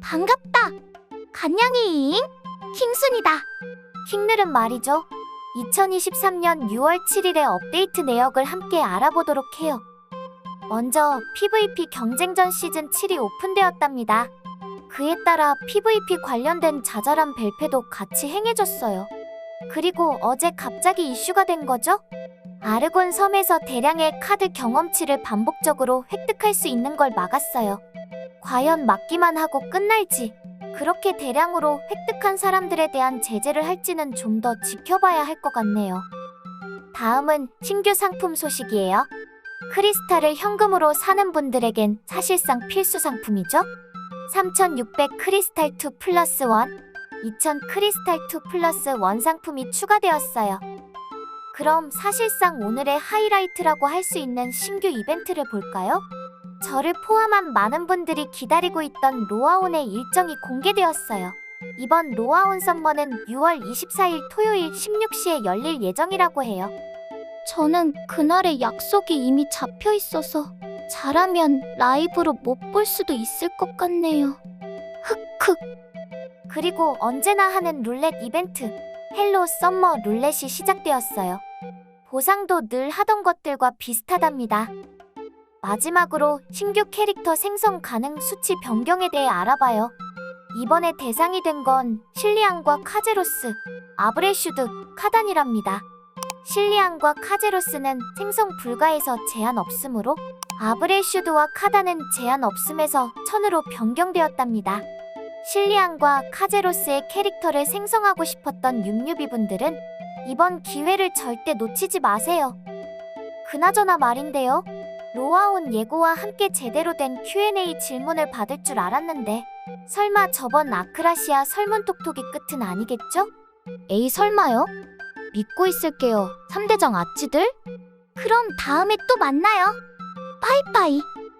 반갑다. 간냥이잉? 킹순이다. 킹늘은 말이죠. 2023년 6월 7일의 업데이트 내역을 함께 알아보도록 해요. 먼저 PVP 경쟁전 시즌 7이 오픈되었답니다. 그에 따라 PVP 관련된 자잘한 벨페도 같이 행해졌어요. 그리고 어제 갑자기 이슈가 된 거죠? 아르곤 섬에서 대량의 카드 경험치를 반복적으로 획득할 수 있는 걸 막았어요. 과연 막기만 하고 끝날지, 그렇게 대량으로 획득한 사람들에 대한 제재를 할지는 좀 더 지켜봐야 할 것 같네요. 다음은 신규 상품 소식이에요. 크리스탈을 현금으로 사는 분들에겐 사실상 필수 상품이죠. 3600 크리스탈 2 플러스 1, 2000 크리스탈 2 플러스 1 상품이 추가되었어요. 그럼 사실상 오늘의 하이라이트라고 할 수 있는 신규 이벤트를 볼까요? 저를 포함한 많은 분들이 기다리고 있던 로아온의 일정이 공개되었어요. 이번 로아온 썸머는 6월 24일 토요일 16시에 열릴 예정이라고 해요. 저는 그날의 약속이 이미 잡혀 있어서 잘하면 라이브로 못 볼 수도 있을 것 같네요. 흑흑. 그리고 언제나 하는 룰렛 이벤트 헬로 썸머 룰렛이 시작되었어요. 보상도 늘 하던 것들과 비슷하답니다. 마지막으로 신규 캐릭터 생성 가능 수치 변경에 대해 알아봐요. 이번에 대상이 된 건 실리안과 카제로스, 아브레슈드, 카단이랍니다. 실리안과 카제로스는 생성 불가에서 제한 없으므로 아브레슈드와 카단은 제한 없음에서 천으로 변경되었답니다. 실리안과 카제로스의 캐릭터를 생성하고 싶었던 육류비분들은 이번 기회를 절대 놓치지 마세요. 그나저나 말인데요. 로아온 예고와 함께 제대로 된 Q&A 질문을 받을 줄 알았는데 설마 저번 아크라시아 설문톡톡이 끝은 아니겠죠? 에이 설마요? 믿고 있을게요. 3대장 아치들? 그럼 다음에 또 만나요. 빠이빠이.